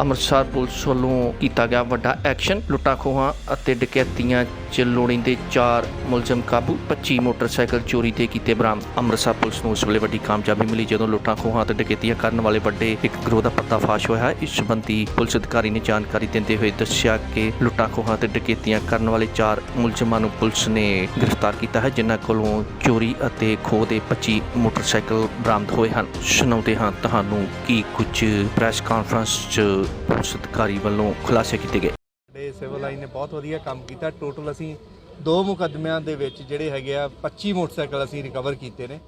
Amritsar police ਵੱਲੋਂ ਕੀਤਾ ਗਿਆ ਵੱਡਾ ਐਕਸ਼ਨ। ਲੁੱਟਾਂ ਖੋਹਾਂ ਅਤੇ ਡਕੈਤੀਆਂ 'ਚ ਲੋੜੀਂਦੇ 4 ਮੁਲਜ਼ਮ ਕਾਬੂ। 25 ਮੋਟਰਸਾਈਕਲ ਚੋਰੀ ਦੇ ਕੀਤੇ ਬਰਾਮਦ। ਅੰਮ੍ਰਿਤਸਰ ਪੁਲਿਸ ਨੂੰ ਇਸ ਵੇਲੇ ਵੱਡੀ ਕਾਮਯਾਬੀ ਮਿਲੀ ਜਦੋਂ ਲੁੱਟਾਂ ਅਤੇ ਡਕੈਤੀਆਂ ਕਰਨ ਵਾਲੇ ਵੱਡੇ ਇੱਕ ਗਰੋਹ ਦਾ ਪਰਦਾਫਾਸ਼ ਹੋਇਆ ਇਸ ਸੰਬੰਧੀ ਪੁਲਿਸ ਅਧਿਕਾਰੀ ਨੇ ਜਾਣਕਾਰੀ ਦਿੰਦੇ ਹੋਏ ਦੱਸਿਆ ਕਿ ਲੁੱਟਾਂ ਖੋਹਾਂ ਅਤੇ ਡਕੈਤੀਆਂ ਕਰਨ ਵਾਲੇ 4 ਮੁਲਜ਼ਮਾਂ ਨੂੰ ਪੁਲਿਸ ਨੇ ਗ੍ਰਿਫਤਾਰ ਕੀਤਾ ਹੈ, ਜਿਨ੍ਹਾਂ ਕੋਲੋਂ ਚੋਰੀ ਅਤੇ ਖੋਹ ਦੇ 25 ਮੋਟਰਸਾਈਕਲ ਬਰਾਮਦ ਹੋਏ ਹਨ। ਸੁਣਾਉਂਦੇ ਹਾਂ ਤੁਹਾਨੂੰ ਕੀ ਕੁਝ ਪ੍ਰੈਸ ਕਾਨਫਰੰਸ 'ਚ ਪੁਲਿਸ ਅਧਿਕਾਰੀ ਵੱਲੋਂ ਖੁਲਾਸੇ ਕੀਤੇ ਗਏ। ਸਾਡੇ ਸਿਵਲ ਲਾਈਨ ਨੇ ਬਹੁਤ ਵਧੀਆ ਕੰਮ ਕੀਤਾ। ਟੋਟਲ ਅਸੀਂ ਦੋ ਮੁਕੱਦਮਿਆਂ ਦੇ ਵਿੱਚ ਜਿਹੜੇ ਹੈਗੇ ਆ 25 ਮੋਟਰਸਾਈਕਲ ਅਸੀਂ ਰਿਕਵਰ ਕੀਤੇ ਨੇ।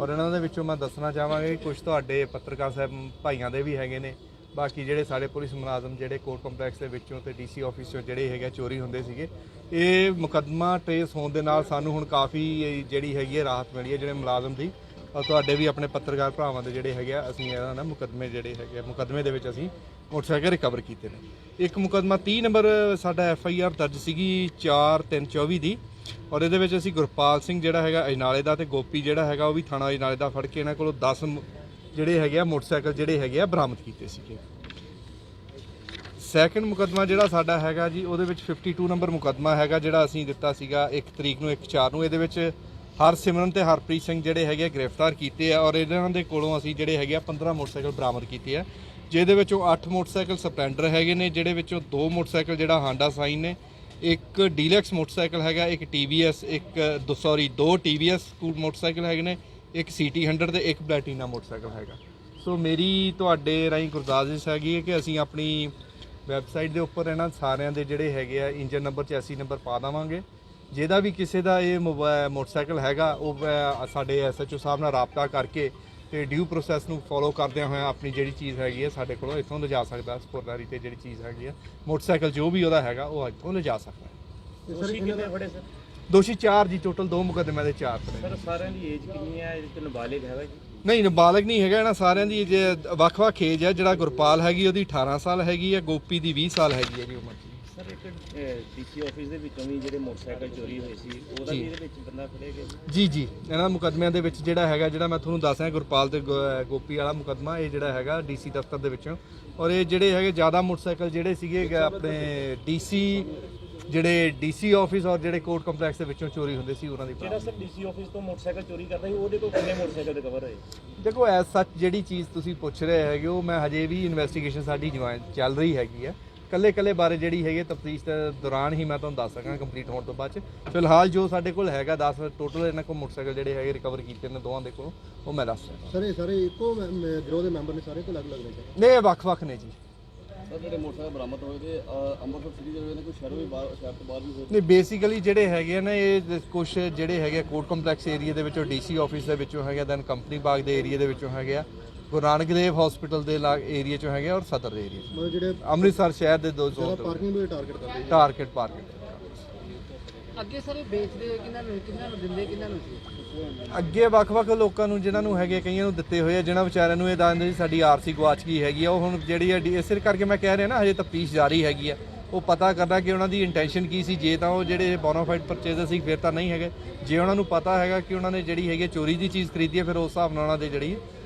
ਔਰ ਇਹਨਾਂ ਦੇ ਵਿੱਚੋਂ ਮੈਂ ਦੱਸਣਾ ਚਾਹਾਂਗਾ ਕਿ ਕੁਝ ਤੁਹਾਡੇ ਪੱਤਰਕਾਰ ਸਾਹਿਬ ਭਾਈਆਂ ਦੇ ਵੀ ਹੈਗੇ ਨੇ। ਬਾਕੀ ਜਿਹੜੇ ਸਾਡੇ ਪੁਲਿਸ ਮੁਲਾਜ਼ਮ ਜਿਹੜੇ ਕੋਰਟ ਕੰਪਲੈਕਸ ਦੇ ਵਿੱਚੋਂ ਤੇ ਡੀਸੀ ਆਫਿਸ ਚੋਂ ਜਿਹੜੇ ਹੈਗੇ ਆ, ਚੋਰੀ ਹੁੰਦੇ ਸੀਗੇ ਇਹ ਮੁਕੱਦਮਾ ਟ੍ਰੇਸ ਹੋਣ ਦੇ ਨਾਲ ਸਾਨੂੰ ਹੁਣ ਕਾਫੀ ਜਿਹੜੀ ਹੈਗੀ ਹੈ ਰਾਹਤ ਮਿਲੀ ਹੈ ਜਿਹੜੇ ਮੁਲਾਜ਼ਮ ਦੀ। ਔਰ ਤੁਹਾਡੇ ਵੀ ਆਪਣੇ ਪੱਤਰਕਾਰ ਭਰਾਵਾਂ ਦੇ ਜਿਹੜੇ ਹੈਗੇ ਆ, ਅਸੀਂ ਇਹਨਾਂ ਨਾਲ ਮੁਕੱਦਮੇ ਜਿਹੜੇ ਹੈਗੇ ਆ, ਮੁਕੱਦਮੇ ਦੇ ਵਿੱਚ ਅਸੀਂ ਮੋਟਰਸਾਈਕਲ ਰਿਕਵਰ ਕੀਤੇ ਨੇ। ਇੱਕ ਮੁਕੱਦਮਾ 30 ਨੰਬਰ, ਸਾਡਾ ਐਫ ਆਈ ਆਰ ਦਰਜ ਸੀਗੀ 4 3 24 ਦੀ ਔਰ ਇਹਦੇ ਵਿੱਚ ਅਸੀਂ ਗੁਰਪਾਲ ਸਿੰਘ ਜਿਹੜਾ ਹੈਗਾ, ਅਜਨਾਲੇ ਦਾ ਤੇ ਗੋਪੀ ਜਿਹੜਾ ਹੈਗਾ, ਉਹ ਵੀ ਥਾਣਾ ਅਜਨਾਲੇ ਦਾ ਫੜ ਕੇ ਇਹਨਾਂ ਕੋਲੋਂ 10 ਜਿਹੜੇ ਹੈਗੇ ਆ, ਮੋਟਰਸਾਈਕਲ ਜਿਹੜੇ ਹੈਗੇ ਆ, ਬਰਾਮਦ ਕੀਤੇ ਸੀਗੇ। ਸੈਕੰਡ ਮੁਕੱਦਮਾ ਜਿਹੜਾ ਸਾਡਾ ਹੈਗਾ ਜੀ, ਉਹਦੇ ਵਿੱਚ 52 ਨੰਬਰ ਮੁਕੱਦਮਾ ਹੈਗਾ, ਜਿਹੜਾ ਅਸੀਂ ਦਿੱਤਾ ਸੀਗਾ 1 ਤਰੀਕ ਨੂੰ 1 4 ਨੂੰ, ਇਹਦੇ ਵਿੱਚ ਹਰਸਿਮਰਨ ਤੇ ਹਰਪ੍ਰੀਤ ਸਿੰਘ ਜਿਹੜੇ ਹੈਗੇ ਆ ਗ੍ਰਿਫਤਾਰ ਕੀਤੇ ਆ ਔਰ ਇਹਨਾਂ ਦੇ ਕੋਲੋਂ ਅਸੀਂ ਜਿਹੜੇ ਹੈਗੇ ਆ 15 ਮੋਟਰਸਾਈਕਲ ਬਰਾਮਦ ਕੀਤੇ ਆ, ਜਿਹਦੇ ਵਿੱਚੋਂ 8 ਮੋਟਰਸਾਈਕਲ ਸਪਲੈਂਡਰ ਹੈਗੇ ਨੇ ਜਿਹੜੇ ਵਿੱਚੋਂ ਦੋ ਮੋਟਰਸਾਈਕਲ ਜਿਹੜਾ ਹਾਂਡਾ ਸਾਈਨ ਨੇ, ਇੱਕ ਡੀਲੈਕਸ ਮੋਟਰਸਾਈਕਲ ਹੈਗਾ, ਇੱਕ TVS ਇੱਕ, ਦੋ ਸੌਰੀ ਦੋ TVS ਸਕੂਲ ਮੋਟਰਸਾਈਕਲ ਹੈਗੇ ਨੇ, ਇੱਕ CT 100 ਤੇ ਇੱਕ ਪਲੈਟੀਨਾ ਮੋਟਰਸਾਈਕਲ ਹੈਗਾ। ਸੋ ਮੇਰੀ ਤੁਹਾਡੇ ਰਾਹੀਂ ਗੁਰਦਾਸ ਹੈਗੀ ਹੈ ਕਿ ਅਸੀਂ ਆਪਣੀ ਵੈਬਸਾਈਟ ਦੇ ਉੱਪਰ ਇਹਨਾਂ ਸਾਰਿਆਂ ਦੇ ਜਿਹੜੇ ਹੈਗੇ ਆ ਇੰਜਨ ਨੰਬਰ 84 ਨੰਬਰ ਪਾ ਦੇਵਾਂਗੇ। ਜਿਹਦਾ ਵੀ ਕਿਸੇ ਦਾ ਇਹ ਮੋਟਰਸਾਈਕਲ ਹੈਗਾ ਉਹ ਸਾਡੇ ਐਸਐਚਓ ਸਾਹਿਬ ਨਾਲ ਰਾਬਤਾ ਕਰਕੇ ਤੇ ਡਿਊ ਪ੍ਰੋਸੈਸ ਨੂੰ ਫੋਲੋ ਕਰਦਿਆਂ ਹੋਇਆਂ ਆਪਣੀ ਜਿਹੜੀ ਚੀਜ਼ ਹੈਗੀ ਹੈ ਸਾਡੇ ਕੋਲੋਂ ਇੱਥੋਂ ਲਿਜਾ ਸਕਦਾ ਸਪੋਰਟਰੀ ਤੇ ਜਿਹੜੀ ਚੀਜ਼ ਹੈਗੀ ਹੈ ਮੋਟਰਸਾਈਕਲ ਜੋ ਵੀ ਉਹਦਾ ਹੈਗਾ ਉਹ ਇੱਥੋਂ ਲਿਜਾ ਸਕਦਾ ਹੈ। ਦੋਸ਼ੀ ਕਿੰਨੇ ਫੜੇ ਸਰ? ਦੋਸ਼ੀ 4 ਜੀ ਟੋਟਲ ਦੋ ਮੁਕੱਦਮਿਆਂ ਦੇ 4 ਫੜੇ। ਸਰ ਸਾਰਿਆਂ ਦੀ ਏਜ ਕਿੰਨੀ ਹੈ? ਇਹਦੇ ਚ ਨਾਬਾਲਿਗ ਹੈਗਾ ਜੀ? ਨਹੀਂ ਨਾਬਾਲਗ ਨਹੀਂ ਹੈਗਾ ਇਹਨਾਂ ਸਾਰਿਆਂ ਦੀ ਜੇ ਵੱਖ-ਵੱਖ ਏਜ ਹੈ। ਜਿਹੜਾ ਗੁਰਪਾਲ ਹੈਗੀ ਉਹਦੀ 18 ਸਾਲ ਹੈਗੀ ਹੈ ਗੋਪੀ ਦੀ 20 ਸਾਲ ਹੈਗੀ ਹੈ ਜੀ ਉਮਰ ਡੀਸੀ ਆਫਿਸ ਦੇ ਵਿੱਚੋਂ ਵੀ ਜਿਹੜੇ ਮੋਟਰਸਾਈਕਲ ਚੋਰੀ ਹੋਏ ਸੀ ਉਹਦਾ ਵੀ ਜੀ। ਇਹਦੇ ਵਿੱਚ ਬੰਦਾ ਫੜਿਆ ਗਿਆ ਜੀ ਇਹਨਾਂ ਮੁਕੱਦਮਿਆਂ ਦੇ ਵਿੱਚ ਜਿਹੜਾ ਹੈਗਾ ਜਿਹੜਾ ਮੈਂ ਤੁਹਾਨੂੰ ਦੱਸ ਰਿਹਾ ਗੁਰਪਾਲ ਤੇ ਗੋਪੀ ਵਾਲਾ ਮੁਕੱਦਮਾ ਇਹ ਜਿਹੜਾ ਹੈਗਾ ਡੀਸੀ ਦਫ਼ਤਰ ਦੇ ਵਿੱਚੋਂ। ਔਰ ਇਹ ਜਿਹੜੇ ਹੈਗੇ ਜ਼ਿਆਦਾ ਮੋਟਰਸਾਈਕਲ ਜਿਹੜੇ ਸੀਗੇ ਆਪਣੇ ਡੀਸੀ ਜਿਹੜੇ ਡੀਸੀ ਆਫਿਸ ਔਰ ਜਿਹੜੇ ਕੋਰਟ ਕੰਪਲੈਕਸ ਦੇ ਵਿੱਚੋਂ ਚੋਰੀ ਹੁੰਦੇ ਸੀ ਉਹਨਾਂ ਦੀ ਜਿਹੜਾ ਸਰ ਡੀਸੀ ਆਫਿਸ ਤੋਂ ਮੋਟਰਸਾਈਕਲ ਚੋਰੀ ਕਰਦਾ ਸੀ ਉਹਦੇ ਕੋਲ ਕਿੰਨੇ ਮੋਟਰਸਾਈਕਲ ਰਿਕਵਰ ਹੋਏ? ਦੇਖੋ ਐਸ ਸੱਚ ਜਿਹੜੀ ਚੀਜ਼ ਤੁਸੀਂ ਪੁੱਛ ਰਹੇ ਹੈਗੇ ਉਹ ਮੈਂ ਹਜੇ ਵੀ ਇਨਵੈਸਟੀਗੇਸ਼ਨ ਸਾਡੀ ਜਵਾਨ ਚੱਲ ਰਹੀ ਹੈਗੀ ਆ ਕੱਲੇ ਕੱਲੇ ਬਾਰੇ ਜਿਹੜੀ ਹੈਗੀ ਤਫਤੀਸ਼ ਦੇ ਦੌਰਾਨ ਹੀ ਮੈਂ ਤੁਹਾਨੂੰ ਦੱਸ ਸਕਾਂ ਕੰਪਲੀਟ ਹੋਣ ਤੋਂ ਬਾਅਦ ਚ। ਫਿਲਹਾਲ ਜੋ ਸਾਡੇ ਕੋਲ ਹੈਗਾ 10 ਟੋਟਲ ਇਹਨਾਂ ਕੋਲ ਮੋਟਰਸਾਈਕਲ ਜਿਹੜੇ ਹੈਗੇ ਰਿਕਵਰ ਕੀਤੇ ਨੇ ਦੋਵਾਂ ਦੇ ਕੋਲ ਉਹ ਮੈਂ ਦੱਸ ਰਿਹਾ ਸਰ ਇਹ ਸਾਰੇ ਇੱਕੋ ਗਿਰੋਹ ਦੇ ਮੈਂਬਰ ਨੇ ਸਾਰੇ ਤੋਂ ਅਲੱਗ-ਅਲੱਗ ਨੇ ਸਰ? ਨੇ ਇਹ ਵੱਖ-ਵੱਖ ਨੇ ਜੀ। ਸਰ ਜਿਹੜੇ ਮੋਟਰਸਾਈਕਲ ਬਰਾਮਦ ਹੋਏ ਤੇ ਅ, ਅੰਮ੍ਰਿਤਸਰ ਸਿਟੀ ਦੇ ਨੇ ਕੋਈ ਸ਼ਹਿਰੋਂ ਵੀ ਬਾਹਰ ਸ਼ਹਿਰ ਤੋਂ ਬਾਹਰ ਵੀ ਹੋਏ? ਨਹੀਂ ਬੇਸਿਕਲੀ ਜਿਹੜੇ ਹੈਗੇ ਨਾ ਇਹ ਕੁਝ ਜਿਹੜੇ ਹੈਗੇ ਕੋਰਟ ਕੰਪਲੈਕਸ ਏਰੀਆ ਦੇ ਵਿੱਚੋਂ ਡੀਸੀ ਆਫਿਸ ਦੇ ਵਿੱਚੋਂ ਹੈਗੇ ਦੈਨ ਕੰਪਨੀ ਬਾਗ ਦੇ ਏਰੀਆ ਦੇ ਵਿੱਚੋਂ ਹੈਗੇ ਆ। ਗੁਰੂ ਨਾਨਕ ਦੇਵ ਹਸਪੀਟਲ ਦੇ ਲਾਗ ਏਰੀਆ ਚੋਂ ਹੈਗੇ ਆ ਔਰ ਸਦਰ ਦੇ ਏਰੀਆ ਮਤਲਬ ਜਿਹੜੇ ਅੰਮ੍ਰਿਤਸਰ ਸ਼ਹਿਰ ਦੇ ਦੋ ਜ਼ਿਆਦਾ ਜ਼ੋਨ ਪਾਰਕਿੰਗ ਨੂੰ ਟਾਰਗੇਟ ਕਰਦੇ ਜੀ ਟਾਰਗੇਟ ਪਾਰਕਿੰਗ ਅੱਗੇ ਸਾਰੇ ਵੇਚਦੇ ਕਿਹਨਾਂ ਨੂੰ ਕਿਹਨਾਂ ਨੂੰ ਦਿੰਦੇ ਕਿਹਨਾਂ ਨੂੰ ਅੱਗੇ ਵੱਖ-ਵੱਖ ਲੋਕਾਂ ਨੂੰ ਜਿਨ੍ਹਾਂ ਨੂੰ ਹੈਗੇ ਕਈਆਂ ਨੂੰ ਦਿੱਤੇ ਹੋਏ ਆ ਜਿਨ੍ਹਾਂ ਵਿਚਾਰਿਆਂ ਨੂੰ ਇਹ ਦੱਸਦੇ ਜੀ ਸਾਡੀ ਆਰਸੀ ਗਵਾਚ ਗਈ ਹੈਗੀ ਆ। ਉਹ ਹੁਣ ਜਿਹੜੀ ਹੈ ਡੀ- ਇਸੇ ਕਰਕੇ ਮੈਂ ਕਹਿ ਰਿਹਾ ਨਾ ਹਜੇ ਤਫਤੀਸ਼ ਜਾਰੀ ਹੈਗੀ ਆ। ਉਹ ਪਤਾ ਕਰਨਾ ਕਿ ਉਹਨਾਂ ਦੀ ਇੰਟੈਂਸ਼ਨ ਕੀ ਸੀ। ਜੇ ਤਾਂ ਉਹ ਜਿਹੜੇ ਬੋਨਾਫਾਈਡ ਪਰਚੇਜ਼ਰ ਸੀ ਫਿਰ ਤਾਂ ਨਹੀਂ ਹੈਗੇ। ਜੇ ਉਹਨਾਂ ਨੂੰ ਪਤਾ ਹੈਗਾ ਕਿ ਉਹਨਾਂ ਨੇ ਜਿਹੜੀ ਹੈਗੀ ਆ ਚੋਰੀ ਦੀ ਚੀਜ਼ ਖਰੀਦੀ ਹੈ ਫਿਰ ਉਸ ਹਿਸਾਬ ਨਾਲ ਉਹਨਾਂ ਦੇ ਜਿਹੜੀ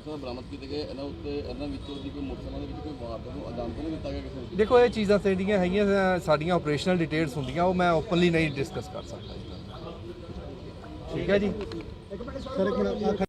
ਮੋਟਰਸਾਈਕਲ ਬਰਾਮਦ ਕੀਤੇ ਗਏ ਇਹਨਾਂ ਉੱਤੇ ਇਹਨਾਂ ਵਿੱਚੋਂ ਦੀ ਕੋਈ ਮੋਟਰਸਾਈਕਲ ਦੇ ਵਿੱਚ ਕੋਈ ਵਾਰਦਾਤ ਨੂੰ ਅੰਜਾਮ ਤਾਂ ਨਹੀਂ ਦਿੱਤਾ ਗਿਆ ਕਿਸੇ ਨੂੰ? ਦੇਖੋ ਇਹ ਚੀਜ਼ਾਂ ਜਿਹੜੀਆਂ ਹੈਗੀਆਂ ਸਾਡੀਆਂ ਆਪਰੇਸ਼ਨਲ ਡਿਟੇਲਸ ਹੁੰਦੀਆਂ ਉਹ ਮੈਂ ਓਪਨਲੀ ਨਹੀਂ ਡਿਸਕਸ ਕਰ ਸਕਦਾ। ਠੀਕ ਹੈ ਜੀ? ਸਰ ਇੱਕ ਮਿੰਟ ਆਹ